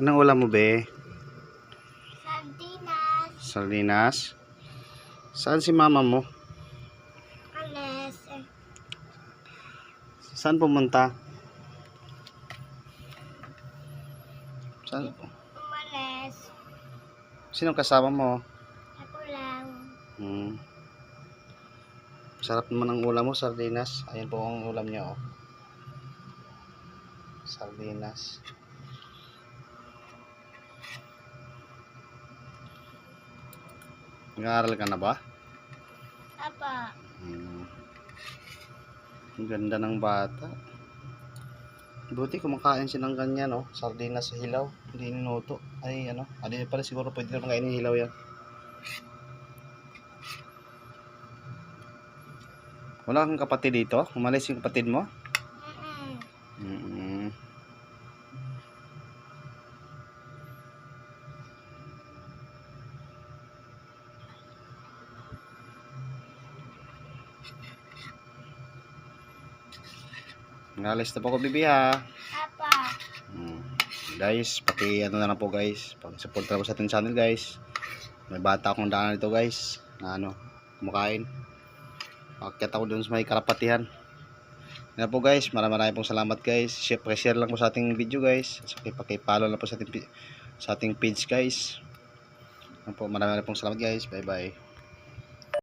Anong ulam mo, be? Sardinas. Sardinas? Saan si mama mo? Anes. Saan pumunta? Saan? Umalis. Sino kasama mo? Ako lang. Hmm. Sarap naman ang ulam mo, sardinas. Ayan po ang ulam niya, oh. Sardinas. Nag-aaral ka na ba? Apa. Hmm. Ang ganda ng bata. Buti kumakain siya ng ganyan, no? Sardinas sa hilaw. Hindi ninuto. Ay, ano? Adi pala siguro pwede naman kainin hilaw yan. Wala kang kapatid dito? Umalis yung kapatid mo? Ngalis na po ko bibi ha. Apa. Hmm. Guys, paki ano na lang po guys. Pag-support na po sa ating channel guys. May bata akong daanan dito guys. Na ano, kumakain. Pakyat ako dun sa may karapatihan. Yan po guys, maraming maraming pong salamat guys. Share, share lang po sa ating video guys. So, paki-follow lang po sa ating, sa ating page guys. Yan po, maraming maraming pong salamat guys. Bye bye.